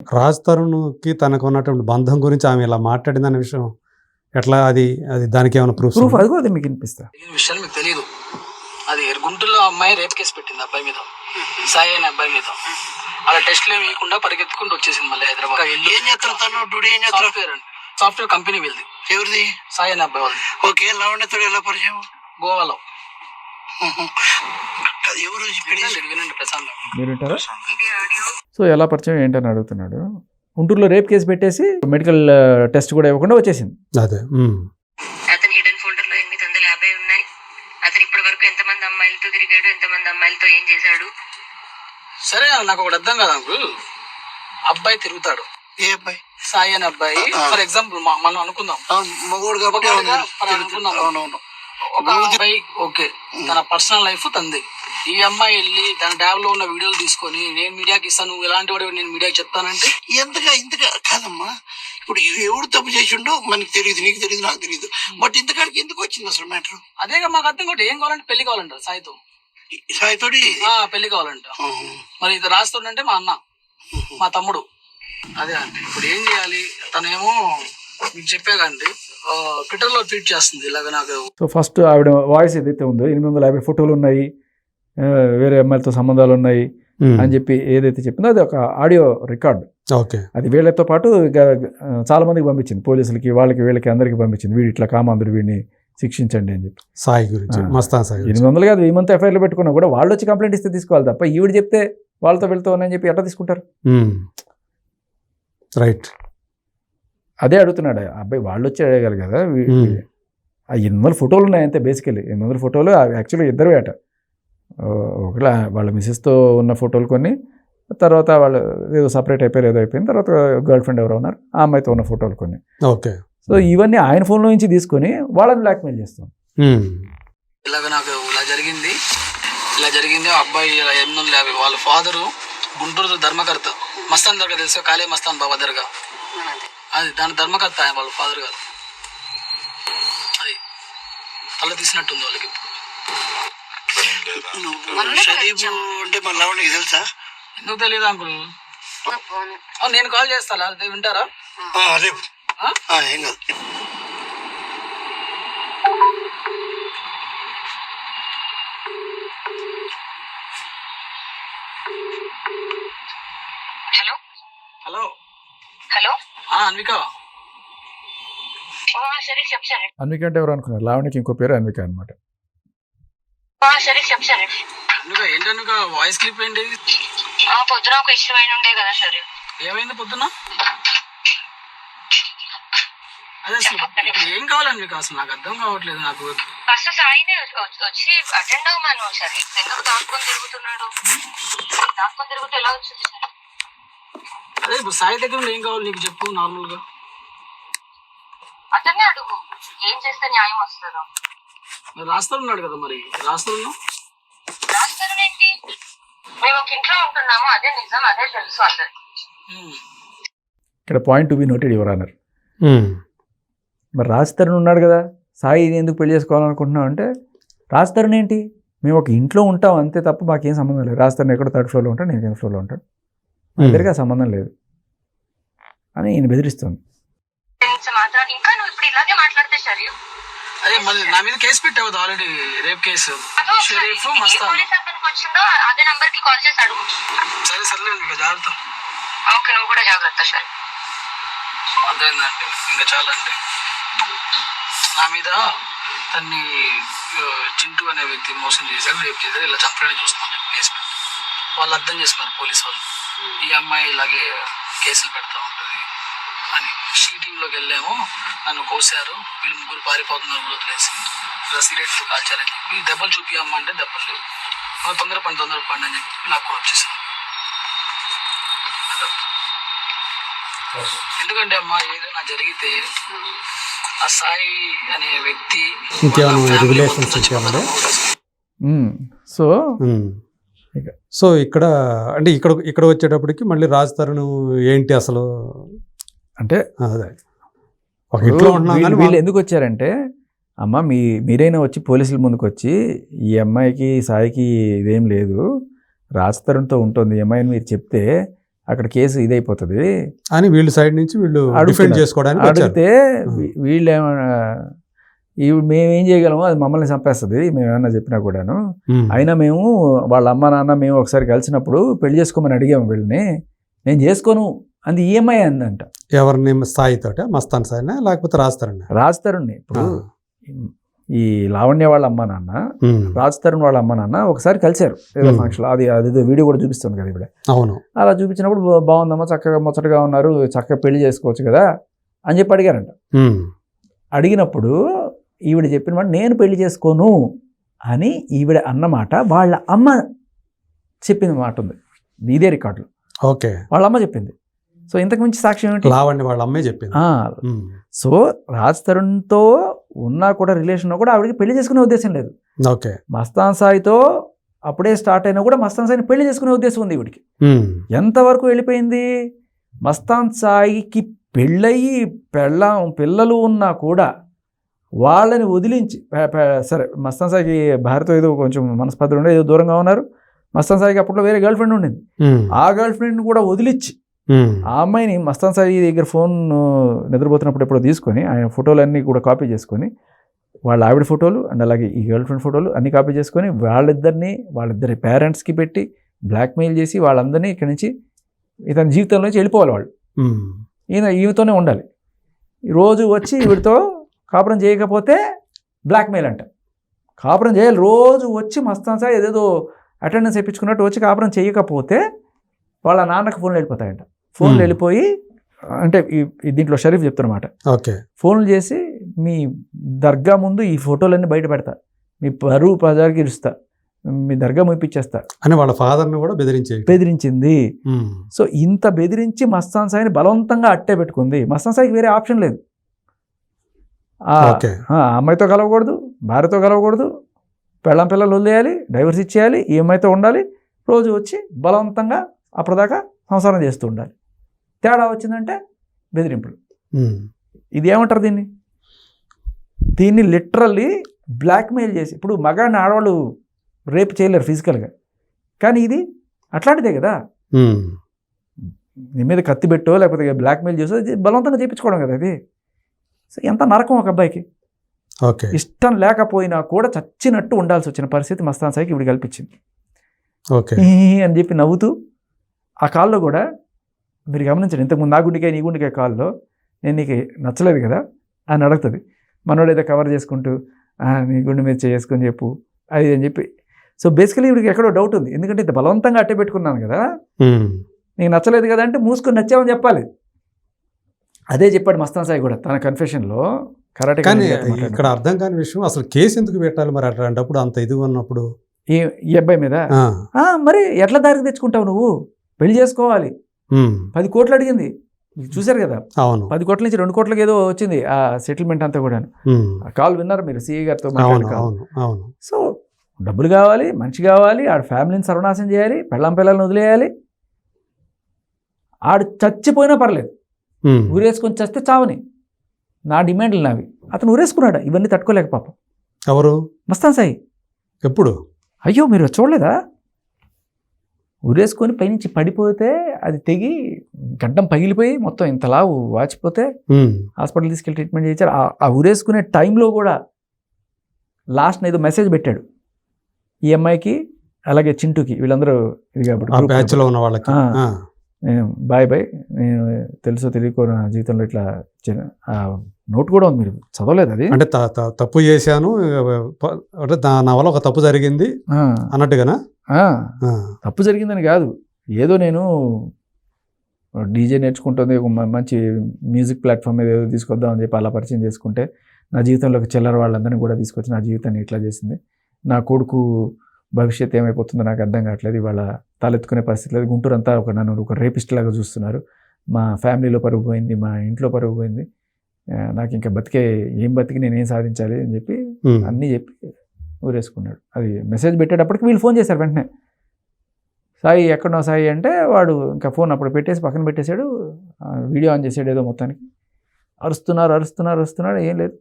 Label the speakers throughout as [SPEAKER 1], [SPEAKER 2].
[SPEAKER 1] రాజ్ తరుణ్కి తనకు ఉన్నటువంటి బంధం గురించి ఆమె ఇలా మాట్లాడిందనే విషయం ఎట్లా అది అది దానికి ఏమైనా ప్రూఫ్
[SPEAKER 2] ప్రూఫ్ అది కూడా అది మీకు వినిపిస్తా.
[SPEAKER 3] విషయాలు మీకు తెలియదు అది గుంటూరులో అమ్మాయి రేప్ కేసు పెట్టింది అబ్బాయి మీద. సాయి అనే అబ్బాయి మీద. అలా టెస్ట్లు ఏమి ఇవ్వకుండా పరిగెత్తుకుంటూ వచ్చేసింది మళ్ళీ హైదరాబాద్.
[SPEAKER 4] ఏం చేస్తారు తను? డ్యూటీ ఏం చేస్తారు
[SPEAKER 3] సాఫ్ట్వేర్ అండి. సాఫ్ట్వేర్ కంపెనీ వెళ్ళింది.
[SPEAKER 4] ఎవరిది?
[SPEAKER 3] సాయి అనే అబ్బాయి వాళ్ళది.
[SPEAKER 4] ఓకే లావణ్యతో ఎలా పరిచయం?
[SPEAKER 3] గోవాలో.
[SPEAKER 2] సో ఎలా పరిచయం ఏంటని అడుగుతున్నాడు. గుంటూరులో రేప్ కేసు పెట్టేసి మెడికల్ టెస్ట్ కూడా ఇవ్వకుండా వచ్చేసింది.
[SPEAKER 1] అదే.
[SPEAKER 5] అతని హిడెన్ ఫోల్డర్లో ఎనిమిది వందల యాభై ఉన్నాయి. అతను ఇప్పటి వరకు ఎంతమంది అమ్మాయిలతో తిరిగాడు ఎంతమంది అమ్మాయిలతో ఏం చేశాడు?
[SPEAKER 3] సరే నాకు ఒకటి అర్థం కాదు అంకుల్. అబ్బాయి తిరుగుతాడు.
[SPEAKER 4] ఏ అబ్బాయి?
[SPEAKER 3] సాయి అనే అబ్బాయి. ఫర్ ఎగ్జాంపుల్ మనం అనుకుందాం.
[SPEAKER 4] మగవాడు కాబట్టి. అవునవును
[SPEAKER 3] ఒక అబ్బాయి ఓకే. తన పర్సనల్ లైఫ్ తంది. ఈ అమ్మాయి వెళ్ళి తన ట్యాబ్లో ఉన్న వీడియోలు తీసుకొని నేను మీడియాకి ఇస్తాను నువ్వు ఎలాంటి వాడు నేను మీడియాకి చెప్తానంటే?
[SPEAKER 4] ఎంతగా ఇంతగా కాదమ్మా. ఇప్పుడు ఎవడు తప్పు చేసిండో మనకి తెలియదు నీకు తెలియదు నాకు తెలియదు బట్ ఇంతకాడికి ఎందుకు వచ్చింది అసలు మ్యాటర్
[SPEAKER 3] అదేగా మాకు అర్థం కూడా ఏం కావాలంటే పెళ్ళి కావాలంటారు సాయితో.
[SPEAKER 4] సాయితోటి?
[SPEAKER 3] ఆ పెళ్ళి కావాలంట. మరి ఇది రాస్తుండంటే మా అన్న మా తమ్ముడు. అదే అంటే ఇప్పుడు ఏం చేయాలి? తనేమో మీకు చెప్పాకండి ట్విట్టర్లో ట్వీట్ చేస్తుంది ఇలాగ నాకు.
[SPEAKER 2] సో ఫస్ట్ ఆవిడ వాయిస్ ఏదైతే ఉందో ఎనిమిది వందల యాభై ఫోటోలు ఉన్నాయి. వేరే అమ్మాయిలతో సంబంధాలు ఉన్నాయి. అని చెప్పి ఏదైతే చెప్పిందో అది ఒక ఆడియో రికార్డ్.
[SPEAKER 1] ఓకే.
[SPEAKER 2] అది వీళ్ళతో పాటు చాలా మందికి పంపించింది. పోలీసులకి వాళ్ళకి వీళ్ళకి అందరికి పంపించింది. వీడు ఇట్లా కామాంధ్రుడు వీడిని శిక్షించండి అని చెప్పి.
[SPEAKER 1] సాయి గురించి.
[SPEAKER 2] ఆ.
[SPEAKER 1] మస్తాన్ సాయి
[SPEAKER 2] ఎనిమిది వందలు కాదు వెయ్యి మంది ఎఫ్ఐఆర్లు పెట్టుకున్నా కూడా వాళ్ళు వచ్చి కంప్లైంట్ ఇస్తే తీసుకోవాలి తప్ప ఈవిడ చెప్తే వాళ్ళతో వెళ్తూ ఉన్నాయని చెప్పి ఎట్లా తీసుకుంటారు.
[SPEAKER 1] రైట్.
[SPEAKER 2] అదే అడుగుతున్నాడు. అబ్బాయి వాళ్ళు వచ్చి అడగాలి కదా. ఎనిమిది వందల ఫోటోలు ఉన్నాయి అంతే బేసికలీ ఎనిమిది వందల ఫోటోలు యాక్చువల్గా ఇద్దరు అట ఒకలా వాళ్ళ మిసెస్తో ఉన్న ఫోటోలు కొన్ని తర్వాత వాళ్ళు ఏదో సపరేట్ అయిపోయారు ఏదో అయిపోయింది తర్వాత గర్ల్ ఫ్రెండ్ ఎవరో ఉన్నారు ఆ అమ్మాయితో ఉన్న ఫోటోలు కొన్ని.
[SPEAKER 1] ఓకే.
[SPEAKER 2] సో ఇవన్నీ ఆయన ఫోన్లో నుంచి తీసుకొని వాళ్ళని బ్లాక్మెయిల్ చేస్తాం.
[SPEAKER 3] ఇలాగ నాకు ఇలా జరిగింది. ఇలా జరిగింది ఆ అబ్బాయి ఇలా ఎనిమిది వందల యాభై వాళ్ళ ఫాదరు గుంటూరు ధర్మకర్త మస్తాన్ దర్గా తెలుసు? కాళే మస్తాన్ బాబా దర్గా. అది దాని ధర్మకర్త ఆయన వాళ్ళ ఫాదర్ గారు. అది తల తీసినట్టుంది వాళ్ళకి
[SPEAKER 4] నువ్వు షరీఫ్ అంటే మన లావణ్యకి తెలుసా?
[SPEAKER 3] ఎందుకు తెలియదు అంకుల్? నేను కాల్ చేస్తాను. అది వింటారా?
[SPEAKER 4] ఆ, రేపు ఏం కాదు.
[SPEAKER 5] హలో.
[SPEAKER 3] హలో.
[SPEAKER 5] హలో.
[SPEAKER 3] ఆ, అన్విక.
[SPEAKER 5] ఆ, సరే చెప్పు సరే.
[SPEAKER 2] అన్విక అంటే ఎవరు అనుకున్నారు? లావణ్యకి ఇంకో పేరు అన్విక అనమాట
[SPEAKER 5] సరే చెప్పు సరే.
[SPEAKER 3] అన్విక వాయిస్ క్లిప్ ఏంటి?
[SPEAKER 5] ఆ, పొద్దున ఒక ఇష్టమైన ఉండే కదా సరే
[SPEAKER 3] ఏమైంది పొద్దున? అదే అసలు ఏం కావాలి అన్విక అసలు నాకు అర్థం కావట్లేదు నాకు.
[SPEAKER 5] ఫస్ట్ సాయిని వచ్చి- అటెండ్ అవ్వమను సరే ఎందుకు దాక్కొని తిరుగుతున్నాడు? దాక్కొని తిరుగుతూ ఎలా వచ్చింది
[SPEAKER 3] అదే ఇప్పుడు సాయి దగ్గర ఏం కావాలి నీకు చెప్పు
[SPEAKER 5] నార్మల్గా. అడుగు. ఏం చేస్తే న్యాయం వస్తుందో.
[SPEAKER 3] రాస్తారు ఉన్నాడు కదా మరి. రాస్తారు
[SPEAKER 5] రాస్తారేంటి మేము ఒక ఇంట్లో ఉంటున్నాము అదే నిజం అదే తెలుసు అందరికి.
[SPEAKER 2] ఇక్కడ పాయింట్ టు బి నోటెడ్ ఎవరు అన్నారు
[SPEAKER 1] ఉమ్.
[SPEAKER 2] మరి రాజ్ తరుణ్ ఉన్నాడు కదా సాయి ఎందుకు పెళ్ళి చేసుకోవాలనుకుంటున్నావు అంటే రాజ్ తరుణ్ ఏంటి? మేము ఒక ఇంట్లో ఉంటాం అంతే తప్ప మాకేం సంబంధం లేదు. రాజ్ తరుణ్ ఎక్కడ థర్డ్ ఫ్లోర్లో ఉంటాడు నేను సెకండ్ ఫ్లోర్లో ఉంటాను. మా ఇద్దరికి ఆ సంబంధం లేదు. అని ఈయన బెదిరిస్తుంది.
[SPEAKER 3] అదే మళ్ళీ నా మీద కేసు పెట్టావు already rape case. Sharif Mastan
[SPEAKER 5] వచ్చిందో అదే నంబర్కి కాల్ చేసి అడుగు.
[SPEAKER 3] సరే సర్లే ఇంకా జాగ్రత్త.
[SPEAKER 5] ఓకే నువ్వు కూడా జాగ్రత్త సరే.
[SPEAKER 3] అర్థమైందండి ఇంకా చాలా అండి నా మీద తన్ని చింటూ అనే వ్యక్తి మోసం చేశారు రేపు చేశారు ఇలా చంపడానికి చూస్తున్నాను చెప్పి కేసు పెట్టి. వాళ్ళు అర్థం చేసుకున్నారు పోలీస్ వాళ్ళు. ఈ అమ్మాయి ఇలాగే కేసులు పెడతా. అని షీటింగ్లోకి వెళ్ళాము. నన్ను కోసారు. వీళ్ళు ముగ్గురు పారిపోతున్నారు వదిలేసి. ఇలా సిగరెట్ కాల్చారని చెప్పి దెబ్బలు చూపి అమ్మ అంటే దెబ్బలు లేవు. తొందర పని తొందర పని అని చెప్పి నాకు కూడా వచ్చేసాను ఎందుకంటే అమ్మా ఏదైనా జరిగితే ఆ సాయి అనే వ్యక్తి.
[SPEAKER 2] సో
[SPEAKER 1] సో ఇక్కడ అంటే ఇక్కడ ఇక్కడ వచ్చేటప్పటికి మళ్ళీ రాజ్ తరుణ్ ఏంటి అసలు?
[SPEAKER 2] అంటే
[SPEAKER 1] అదే. ఒక ఇంట్లో ఉంటున్నాం
[SPEAKER 2] వీళ్ళు-
[SPEAKER 1] కానీ
[SPEAKER 2] వీళ్ళు
[SPEAKER 1] వాళ్ళు-
[SPEAKER 2] ఎందుకు వచ్చారంటే అమ్మ మీ మీరైనా వచ్చి పోలీసుల ముందుకు వచ్చి ఈ అమ్మాయికి సాయికి ఇదేం లేదు. రాజ్ తరుణ్తో ఉంటుంది ఈ అమ్మాయిని మీరు చెప్తే అక్కడ కేసు ఇదైపోతుంది.
[SPEAKER 1] అని వీళ్ళు సైడ్ నుంచి వీళ్ళు. డిఫెండ్ చేసుకోవడానికి
[SPEAKER 2] అడిగితే వీళ్ళు ఏమన్నా ఇవి మేము ఏం చేయగలము అది మమ్మల్ని చంపేస్తుంది మేము ఏమన్నా చెప్పినా కూడాను. అయినా మేము వాళ్ళ అమ్మ నాన్న మేము ఒకసారి కలిసినప్పుడు పెళ్ళి చేసుకోమని అడిగాము వీళ్ళని. నేను చేసుకోను. అంది E ఈఎంఐ అందంట.
[SPEAKER 1] ఎవరిని స్థాయితోట మస్తాన్ సాయినా లేకపోతే రాస్తారండి
[SPEAKER 2] రాజ్ తరుణ్ ఇప్పుడు ఈ లావణ్య వాళ్ళ అమ్మ నాన్న రాజ్ తరుణ్ వాళ్ళ అమ్మ నాన్న ఒకసారి కలిశారు. ఏదో. ఫంక్షన్ అది అదేదో వీడియో కూడా చూపిస్తుంది కదా ఇప్పుడు.
[SPEAKER 1] అవును.
[SPEAKER 2] అలా చూపించినప్పుడు బాగుందమ్మా చక్కగా ముచ్చటగా ఉన్నారు చక్కగా పెళ్ళి చేసుకోవచ్చు కదా అని చెప్పి అడిగారంట. అడిగినప్పుడు ఈవిడ చెప్పిన మాట నేను పెళ్ళి చేసుకోను అని ఈవిడ అన్నమాట వాళ్ళ అమ్మ చెప్పిన మాట ఉంది. ఇదే రికార్డులు.
[SPEAKER 1] ఓకే.
[SPEAKER 2] వాళ్ళ అమ్మ చెప్పింది. సో ఇంతకు మించి సాక్ష్యం ఏంటి
[SPEAKER 1] లావణ్య వాళ్ళ అమ్మే చెప్పింది.
[SPEAKER 2] సో రాజ్ తరుణ్తో ఉన్నా కూడా రిలేషన్ కూడా ఆవిడకి పెళ్ళి చేసుకునే ఉద్దేశం లేదు
[SPEAKER 1] ఓకే
[SPEAKER 2] మస్తాన్ సాయితో అప్పుడే స్టార్ట్ అయినా కూడా మస్తాన్ సాయిని పెళ్ళి చేసుకునే ఉద్దేశం ఉంది ఈవిడికి
[SPEAKER 1] ఉమ్.
[SPEAKER 2] ఎంతవరకు వెళ్ళిపోయింది మస్తాన్ సాయికి పెళ్ళయి పెళ్ళం పిల్లలు ఉన్నా కూడా వాళ్ళని వదిలించి సరే మస్తాన్ సాయికి భార్యతో ఏదో కొంచెం మనస్పర్ధలు ఉండే ఏదో దూరంగా ఉన్నారు మస్తాన్ సాయికి అప్పట్లో వేరే గర్ల్ ఫ్రెండ్ ఉండింది. ఆ గర్ల్ ఫ్రెండ్ కూడా వదిలించి
[SPEAKER 1] ఉమ్.
[SPEAKER 2] ఆ అమ్మాయిని మస్తాన్ సాయి దగ్గర ఫోన్ నిద్రపోతున్నప్పుడు ఎప్పుడో తీసుకొని ఆయన ఫోటోలన్నీ కూడా కాపీ చేసుకొని వాళ్ళ ఆవిడ ఫోటోలు అండ్ అలాగే ఈ గర్ల్ ఫ్రెండ్ ఫోటోలు అన్ని కాపీ చేసుకొని వాళ్ళిద్దరిని వాళ్ళిద్దరి పేరెంట్స్కి పెట్టి బ్లాక్మెయిల్ చేసి వాళ్ళందరినీ ఇక్కడి నుంచి ఇతని జీవితంలో నుంచి వెళ్ళిపోవాలి వాళ్ళు. ఈయన ఈమెతోనే ఉండాలి. ఈ రోజు వచ్చి ఈవిడతో కాపురం చేయకపోతే బ్లాక్మెయిల్ అంట. కాపురం చేయాలి. రోజు వచ్చి మస్తాన్ సాయి ఏదేదో అటెండెన్స్ ఇప్పించుకున్నట్టు వచ్చి కాపురం చేయకపోతే వాళ్ళ నాన్నకు ఫోన్లు వెళ్ళిపోతాయంట. ఫోన్లు. వెళ్ళిపోయి అంటే ఈ దీంట్లో షరీఫ్ చెప్తున్నమాట
[SPEAKER 1] ఓకే.
[SPEAKER 2] ఫోన్లు చేసి మీ దర్గా ముందు ఈ ఫోటోలన్నీ బయట పెడతా. మీ పరువు పజార్కి ఇరుస్తా. మీ దర్గా ముయిపించేస్తా
[SPEAKER 1] అని వాళ్ళ ఫాదర్ని కూడా బెదిరించే
[SPEAKER 2] బెదిరించింది. సో ఇంత బెదిరించి మస్తాన్ సాయిని బలవంతంగా అట్టే పెట్టుకుంది. మస్తాన్ సాయికి వేరే ఆప్షన్ లేదు. అమ్మాయితో కలవకూడదు భార్యతో కలవకూడదు. పెళ్ళం పిల్లలు వదిలేయాలి డైవర్స్ ఇచ్చేయాలి ఈ అమ్మాయితో ఉండాలి. రోజు వచ్చి బలవంతంగా అప్పటిదాకా సంసారం చేస్తూ ఉండాలి. తేడా వచ్చిందంటే బెదిరింపులు. ఇది ఏమంటారు దీన్ని? దీన్ని లిటరల్లీ బ్లాక్మెయిల్ చేసి ఇప్పుడు మగాడిని ఆడవాళ్ళు రేపు చేయలేరు ఫిజికల్గా. కానీ ఇది అట్లాంటిదే కదా. నీ మీద కత్తి పెట్టో లేకపోతే బ్లాక్మెయిల్ చేసో బలవంతంగా చేయించుకోవడం కదా అది సో ఎంత నరకం ఒక అబ్బాయికి.
[SPEAKER 1] ఓకే.
[SPEAKER 2] ఇష్టం లేకపోయినా కూడా చచ్చినట్టు ఉండాల్సి వచ్చిన పరిస్థితి మస్తాన్ సాయికి ఇప్పుడు కల్పించింది.
[SPEAKER 1] ఓకే.
[SPEAKER 2] అని చెప్పి నవ్వుతూ ఆ కాల్లో కూడా మీరు గమనించండి ఇంతకుముందు నా గుండెకాయ నీ గుండెకాయ కాల్లో నేను నీకు నచ్చలేదు కదా అని అడుగుతుంది. మనోడు ఏదో కవర్ చేసుకుంటూ "ఆ, నీ గుండె మీద చేసుకొని చెప్పు అది అని చెప్పి. సో బేసికలీ ఇవిడికి ఎక్కడో డౌట్ ఉంది. ఎందుకంటే ఇంత బలవంతంగా అట్టే పెట్టుకున్నాను కదా. నీకు నచ్చలేదు కదా అంటే మూసుకొని నచ్చామని చెప్పాలి. అదే చెప్పాడు మస్తాన్ సాయి కూడా తన కన్ఫెషన్లో కరాటే
[SPEAKER 1] కానీ ఇక్కడ అర్థం కాని విషయం అసలు కేసు ఎందుకు పెట్టాలి మరి అట్లాంటప్పుడు అంత ఇది ఉన్నప్పుడు?
[SPEAKER 2] ఈ ఈ అబ్బాయి మీద?
[SPEAKER 1] ఆ.
[SPEAKER 2] "ఆ, మరి ఎట్లా దారికి తెచ్చుకుంటావు నువ్వు? పెళ్ళి చేసుకోవాలి. పది కోట్లు అడిగింది. చూశారు కదా?
[SPEAKER 1] అవును.
[SPEAKER 2] పది కోట్ల నుంచి రెండు కోట్లకి ఏదో వచ్చింది ఆ సెటిల్మెంట్ అంతా కూడా కాల్ విన్నారు మీరు సిఏ గారితో
[SPEAKER 1] అవును
[SPEAKER 2] సో డబ్బులు కావాలి మంచి కావాలి ఆడ ఫ్యామిలీని సర్వనాశనం చేయాలి పెళ్ళం పిల్లల్ని వదిలేయాలి. ఆడు చచ్చిపోయినా పర్లేదు. ఊరేసుకొని చస్తే చావని. నా డిమాండ్లు నావి. అతను ఊరేసుకున్నాడు? ఇవన్నీ తట్టుకోలేక పాపం.
[SPEAKER 1] ఎవరు?
[SPEAKER 2] మస్తాన్ సాయి.
[SPEAKER 1] ఎప్పుడు?
[SPEAKER 2] అయ్యో మీరు చూడలేదా? ఉరేసుకొని పైనుంచి పడిపోతే అది తెగి గడ్డం పగిలిపోయి మొత్తం ఇంతలా వాచిపోతే. హాస్పిటల్ తీసుకెళ్ళి ట్రీట్మెంట్ చేయించారు. ఆ- ఉరేసుకునే టైంలో కూడా లాస్ట్ ఏదో మెసేజ్ పెట్టాడు. ఈ అమ్మాయికి అలాగే చింటూకి వీళ్ళందరూ ఇది కాబట్టి
[SPEAKER 1] ఉన్న వాళ్ళకి.
[SPEAKER 2] బాయ్ బాయ్ నేను తెలుసో తెలియకో నా జీవితంలో ఇట్లా నోట్ కూడా ఉంది మీరు చదవలేదు అది.
[SPEAKER 1] అంటే తప్పు చేశాను అంటే నా వల్ల ఒక తప్పు జరిగింది అన్నట్టుగానా.
[SPEAKER 2] తప్పు జరిగిందని కాదు. ఏదో నేను డీజే నేర్చుకుంటుంది ఒక మంచి మ్యూజిక్ ప్లాట్ఫామ్ మీద ఏదో తీసుకొద్దాం అని చెప్పి అలా పరిచయం చేసుకుంటే నా జీవితంలోకి చిల్లర వాళ్ళందరినీ కూడా తీసుకొచ్చి నా జీవితాన్ని ఇట్లా చేసింది. నా కొడుకు భవిష్యత్ ఏమైపోతుందో నాకు అర్థం కావట్లేదు. ఇవాళ తలెత్తుకునే పరిస్థితి లేదు. గుంటూరు అంతా ఒక నన్ను ఒక రేపిస్ట్ లాగా చూస్తున్నారు. మా ఫ్యామిలీలో పరుగు పోయింది మా ఇంట్లో పరుగు పోయింది. నాకు ఇంకా బతికే ఏం బతికి నేను ఏం సాధించాలి అని చెప్పి. అన్నీ చెప్పి ఊరేసుకున్నాడు. అది మెసేజ్ పెట్టేటప్పటికి వీళ్ళు ఫోన్ చేశారు వెంటనే. సాయి ఎక్కడో సాయి అంటే వాడు ఇంకా ఫోన్ అప్పుడు పెట్టేసి పక్కన పెట్టేశాడు. వీడియో ఆన్ చేసాడు ఏదో మొత్తానికి. అరుస్తున్నారు అరుస్తున్నారు అరుస్తున్నాడు ఏం లేదు.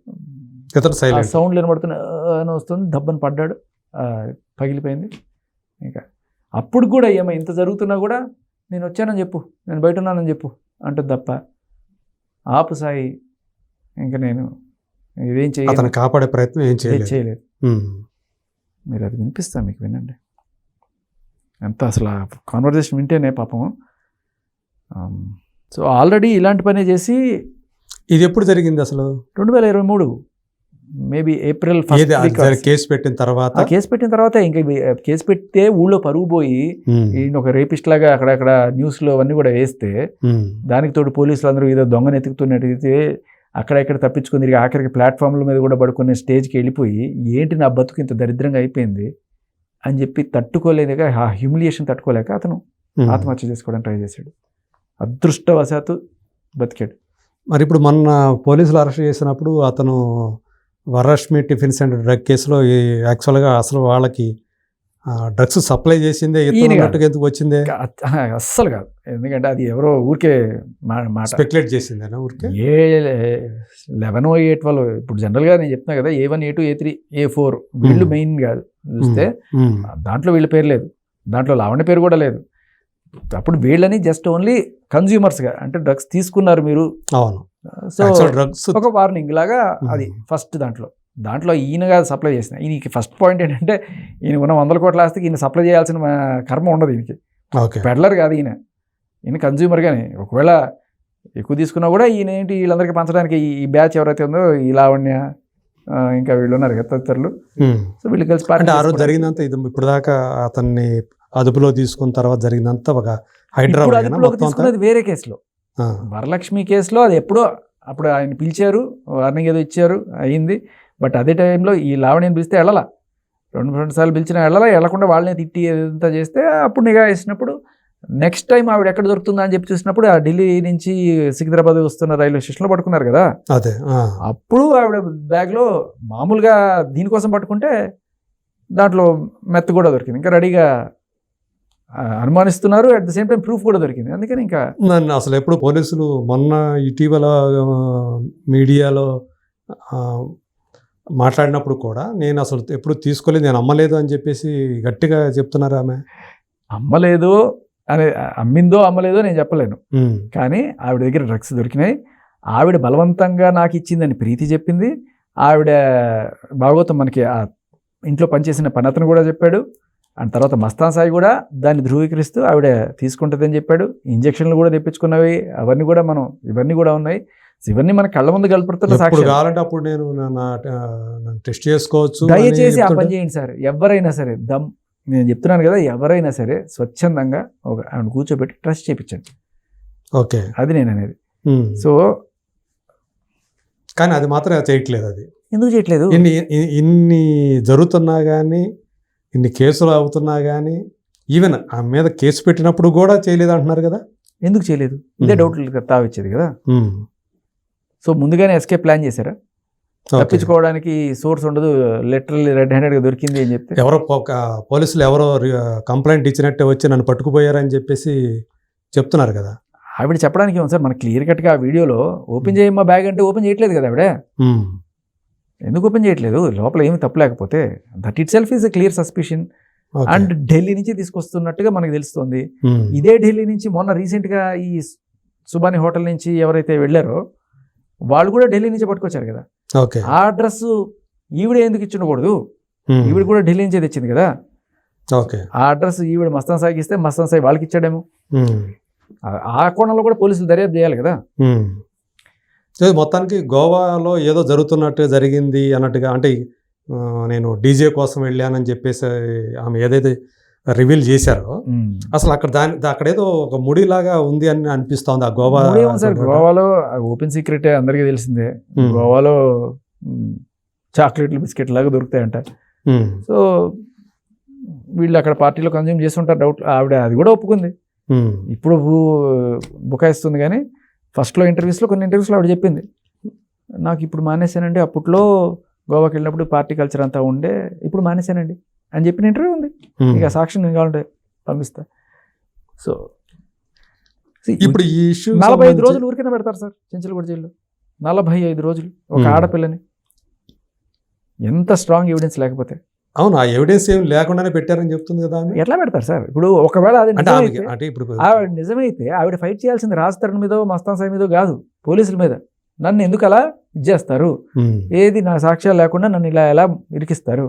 [SPEAKER 2] సౌండ్ వినబడుతున్న అని వస్తుంది దబ్బని పడ్డాడు. పగిలిపోయింది. ఇంకా అప్పుడు కూడా ఏమో ఇంత జరుగుతున్నా కూడా నేను వచ్చానని చెప్పు నేను బయట ఉన్నానని చెప్పు అంటుంది తప్ప ఆపు సాయి ఇంకా నేను ఇదేం
[SPEAKER 1] అతను కాపాడే ప్రయత్నం ఏం చేయలేదు.
[SPEAKER 2] మీరు అది వినిపిస్తా మీకు వినండి ఎంత అసలు కాన్వర్జేషన్ వింటేనే పాపం సో ఆల్రెడీ ఇలాంటి పని చేసి
[SPEAKER 1] ఇది ఎప్పుడు జరిగింది అసలు
[SPEAKER 2] రెండు వేల ఇరవై మూడు మేబీ ఏప్రిల్
[SPEAKER 1] కేసు పెట్టిన తర్వాత
[SPEAKER 2] ఆ కేసు పెట్టిన తర్వాత ఇంకా కేసు పెడితే ఊళ్ళో పరుగు పోయి. ఈయన ఒక రేపిస్ట్ లాగా అక్కడక్కడ న్యూస్లో అవన్నీ కూడా వేస్తే
[SPEAKER 1] ఉమ్.
[SPEAKER 2] దానికి తోడు పోలీసులు అందరూ ఏదో దొంగను ఎత్తుకుతున్నట్టయితే అక్కడ ఇక్కడ తప్పించుకుని తిరిగి ఆఖరికి ప్లాట్ఫామ్ల మీద కూడా పడుకునే స్టేజ్కి వెళ్ళిపోయి ఏంటి నా బతుకు ఇంత దరిద్రంగా అయిపోయింది? అని చెప్పి తట్టుకోలేక ఆ హ్యూమిలియేషన్ తట్టుకోలేక అతను. ఆత్మహత్య చేసుకోవడానికి ట్రై చేశాడు. అదృష్టవశాత్తు బతికాడు.
[SPEAKER 1] మరి ఇప్పుడు మొన్న పోలీసులు అరెస్ట్ చేసినప్పుడు అతను వరలక్ష్మి టిఫిన్ సెంటర్ డ్రగ్ కేసులో యాక్చువల్గా అసలు వాళ్ళకి డ్రగ్స్ సప్లై చేసిందే ఎందుకు వచ్చిందే?
[SPEAKER 2] అస్సలు కాదు. ఎందుకంటే అది ఎవరో ఊరికే మాట.
[SPEAKER 1] స్పెక్యులేట్ చేసిందేనా ఊరికే?
[SPEAKER 2] ఏ లెవెన్ ఏ ట్వెల్వ్ ఇప్పుడు జనరల్గా నేను చెప్తున్నా కదా A one A two A three A four వీళ్ళు
[SPEAKER 1] Hmm.
[SPEAKER 2] మెయిన్ కాదు. చూస్తే
[SPEAKER 1] ఉమ్.
[SPEAKER 2] దాంట్లో వీళ్ళ పేరు లేదు. దాంట్లో లావణ్య పేరు కూడా లేదు. అప్పుడు వీళ్ళని జస్ట్ ఓన్లీ కన్జ్యూమర్స్గా అంటే డ్రగ్స్ తీసుకున్నారు మీరు.
[SPEAKER 1] అవును.
[SPEAKER 2] సో
[SPEAKER 1] డ్రగ్స్
[SPEAKER 2] ఒక వార్నింగ్ లాగా అది
[SPEAKER 1] Hmm.
[SPEAKER 2] ఫస్ట్ దాంట్లో. దాంట్లో ఈయనగా సప్లై చేసిన ఈయనకి ఫస్ట్ పాయింట్ ఏంటంటే ఈయన ఉన్న వందల కోట్ల ఆస్తికి ఈయన సప్లై చేయాల్సిన కర్మ ఉండదు ఈయనకి.
[SPEAKER 1] ఓకే.
[SPEAKER 2] పెడ్లర్ కాదు ఈయన. ఈయన కన్జ్యూమర్ కానీ ఒకవేళ ఎక్కువ తీసుకున్నా కూడా ఈయన ఏంటి వీళ్ళందరికీ పంచడానికి ఈ- బ్యాచ్ ఎవరైతే ఉందో ఈ లావణ్య ఇంకా వీళ్ళు ఉన్నారు తదితరులు. సో వీళ్ళు కలిసి
[SPEAKER 1] అంటే ఆ రోజు జరిగిందంతా ఇది ఇప్పుడు దాకా అతన్ని అదుపులో తీసుకున్న తర్వాత జరిగిందంతా ఒక?
[SPEAKER 2] తీసుకున్నది వేరే కేసులో. వరలక్ష్మి కేసులో అది ఎప్పుడో అప్పుడు ఆయన పిలిచారు వార్నింగ్ ఏదో ఇచ్చారు అయింది. బట్ అదే టైంలో ఈ లావణ్యని పిలిస్తే వెళ్ళాల? రెండు రెండు సార్లు పిలిచినా వెళ్ళాలా? వెళ్ళకుండా వాళ్ళని తిట్టి ఇదంతా చేస్తే అప్పుడు నిఘా వేసినప్పుడు నెక్స్ట్ టైం ఆవిడ ఎక్కడ దొరుకుతుందా అని చెప్పి చూసినప్పుడు ఆ ఢిల్లీ నుంచి సికింద్రాబాద్ వస్తున్న రైల్వే స్టేషన్లో పట్టుకున్నారు కదా?
[SPEAKER 1] అదే.
[SPEAKER 2] అప్పుడు ఆవిడ బ్యాగ్లో మామూలుగా దీనికోసం పట్టుకుంటే దాంట్లో మెత్త కూడా దొరికింది. ఇంకా రెడీగా అనుమానిస్తున్నారు. At the same time proof కూడా దొరికింది. అందుకని ఇంకా
[SPEAKER 1] నన్ను అసలు ఎప్పుడు పోలీసులు మొన్న ఇటీవల మీడియాలో మాట్లాడినప్పుడు కూడా నేను అసలు ఎప్పుడు తీసుకోలేదు నేను అమ్మలేదు అని చెప్పేసి గట్టిగా చెప్తున్నారు ఆమె?
[SPEAKER 2] అమ్మలేదు అనే అమ్మిందో అమ్మలేదో నేను చెప్పలేను. కానీ ఆవిడ దగ్గర డ్రగ్స్ దొరికినాయి. ఆవిడ బలవంతంగా నాకు ఇచ్చిందని ప్రీతి చెప్పింది. ఆవిడ భాగవతం మనకి ఆ ఇంట్లో పనిచేసిన పనతను కూడా చెప్పాడు. అండ్ తర్వాత మస్తాన్ సాయి కూడా దాన్ని ధృవీకరిస్తూ ఆవిడ తీసుకుంటుందని చెప్పాడు. ఇంజక్షన్లు కూడా తెప్పించుకున్నవి అవన్నీ కూడా మనం ఇవన్నీ కూడా ఉన్నాయి. ఇవన్నీ మన కళ్ళ ముందు కలుపుతున్న
[SPEAKER 1] ఎప్పుడు
[SPEAKER 2] సాక్షి
[SPEAKER 1] కావాలంటే అప్పుడు నేను నా- నా నన్ను టెస్ట్ చేసుకోవచ్చు
[SPEAKER 2] దయచేసి ఆ పని చేయండి సార్. ఎవరైనా సరే దమ్ నేను చెప్తున్నాను కదా ఎవరైనా సరే స్వచ్ఛందంగా ఒక ఆవిడ కూర్చోబెట్టి ట్రస్ట్ చేయించండి
[SPEAKER 1] ఓకే.
[SPEAKER 2] అది నేను అనేది. సో
[SPEAKER 1] కానీ అది మాత్రం చేయట్లేదు అది.
[SPEAKER 2] ఎందుకు చేయట్లేదు?
[SPEAKER 1] ఇన్ని ఇన్ని జరుగుతున్నా కానీ ఇన్ని కేసులు అవుతున్నా కానీ ఈవెన్ ఆ మీద కేసు పెట్టినప్పుడు కూడా చేయలేదు అంటున్నారు కదా?
[SPEAKER 2] ఎందుకు చేయలేదు? ఇదే
[SPEAKER 1] మ్మ్.
[SPEAKER 2] డౌట్ తావిచ్చేది కదా. సో ముందుగానే ఎస్కేప్ ప్లాన్ చేశారా. తప్పించుకోవడానికి సోర్స్ ఉండదు లిటరల్లీ రెడ్ హ్యాండెడ్గా దొరికింది అని చెప్తే
[SPEAKER 1] ఎవరో పోలీసులు ఎవరో కంప్లైంట్ ఇచ్చినట్టే వచ్చి నన్ను పట్టుకుపోయారని చెప్పేసి చెప్తున్నారు కదా
[SPEAKER 2] ఆవిడ చెప్పడానికి ఏమో సార్ మన క్లియర్ కట్గా ఆ వీడియోలో ఓపెన్ చేయమ్మా బ్యాగ్ అంటే ఓపెన్ చేయట్లేదు కదా ఆవిడ. ఎందుకు ఓపెన్ చేయట్లేదు లోపల ఏమి తప్పు లేకపోతే that itself is a clear suspicion. And Delhi నుంచి తీసుకొస్తున్నట్టుగా మనకు తెలుస్తుంది. ఇదే ఢిల్లీ నుంచి మొన్న రీసెంట్గా ఈ సుబాని హోటల్ నుంచి ఎవరైతే వెళ్ళారో వాళ్ళు కూడా ఢిల్లీ నుంచి పట్టుకొచ్చారు కదా.
[SPEAKER 1] ఓకే.
[SPEAKER 2] ఆ అడ్రస్ ఈవిడ ఎందుకు ఇచ్చుండకూడదు. ఈవిడ కూడా ఢిల్లీ నుంచే తెచ్చింది కదా.
[SPEAKER 1] ఓకే.
[SPEAKER 2] ఆ అడ్రస్ ఈవిడ మస్తాన్ సాయికి ఇస్తే మస్తాన్ సాయి వాళ్ళకి ఇచ్చాడేమో. ఆ- కోణంలో కూడా పోలీసులు దర్యాప్తు చేయాలి కదా.
[SPEAKER 1] మొత్తానికి గోవాలో ఏదో జరుగుతున్నట్టుగా జరిగింది అన్నట్టుగా అంటే నేను డీజే కోసం వెళ్ళానని చెప్పేసి ఆమె ఏదైతే రివీల్ చేశారో అసలు అక్కడ దాని అక్కడ ఏదో ఒక ముడిలాగా ఉంది అని అనిపిస్తోంది ఆ గోవా
[SPEAKER 2] సార్ గోవాలో ఓపెన్ సీక్రెట్ అందరికీ తెలిసిందే. గోవాలో చాక్లెట్లు బిస్కెట్ లాగా దొరుకుతాయంట. సో వీళ్ళు అక్కడ పార్టీలో కన్జ్యూమ్ చేస్తుంటారు డౌట్ ఆవిడ అది కూడా ఒప్పుకుంది. ఇప్పుడు బుకాయిస్తుంది కానీ ఫస్ట్లో ఇంటర్వ్యూస్లో కొన్ని ఇంటర్వ్యూస్లో ఆవిడ చెప్పింది నాకు ఇప్పుడు మానేశానండి అప్పట్లో గోవాకి వెళ్ళినప్పుడు పార్టీ కల్చర్ అంతా ఉండే ఇప్పుడు మానేశానండి అని చెప్పిన ఇంటర్వ్యూ ఉంది. ఇక సాక్షి నేను కావాలంటే పంపిస్తా. సో
[SPEAKER 1] ఇప్పుడు ఈ ఇష్యూ
[SPEAKER 2] నలభై ఐదు రోజులు ఊరికైనా పెడతారు సార్ చెంచలగూడ జైల్లో. నలభై ఐదు రోజులు ఒక
[SPEAKER 1] Hmm.
[SPEAKER 2] ఆడపిల్లని. ఎంత స్ట్రాంగ్ ఎవిడెన్స్ లేకపోతే.
[SPEAKER 1] అవును ఆ ఎవిడెన్స్ ఏం లేకుండానే పెట్టారని చెప్తుంది కదా
[SPEAKER 2] ఎట్లా పెడతారు సార్? ఇప్పుడు ఒకవేళ అది
[SPEAKER 1] అంటే ఇప్పుడు
[SPEAKER 2] ఆవిడ నిజమైతే ఆవిడ ఫైట్ చేయాల్సింది రాజతరుణ్ మీదో మస్తాన్ సాయి మీదో కాదు పోలీసుల మీద. నన్ను ఎందుకు అలా ఇచ్చేస్తారు
[SPEAKER 1] ఉమ్,
[SPEAKER 2] ఏది నా సాక్ష్యాలు లేకుండా నన్ను ఇలా ఎలా ఇరికిస్తారు?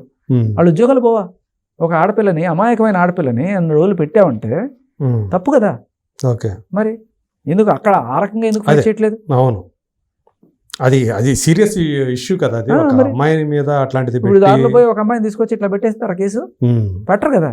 [SPEAKER 2] వాళ్ళు ఉద్యోగాలు పోవా? ఒక ఆడపిల్లని అమాయకమైన ఆడపిల్లని అన్ని రోజులు పెట్టావంటే తప్పు కదా?
[SPEAKER 1] ఓకే.
[SPEAKER 2] మరి ఎందుకు అక్కడ ఆ రకంగా ఎందుకు. ఫైట్ చేయట్లేదు?
[SPEAKER 1] అవును. అది అది సీరియస్ ఇష్యూ కదా అది. అమ్మాయి మీద అట్లాంటిది
[SPEAKER 2] ఇప్పుడు దారిలో పోయి ఒక అమ్మాయిని తీసుకొచ్చి ఇట్లా పెట్టేస్తారా కేసు? పెట్టరు కదా?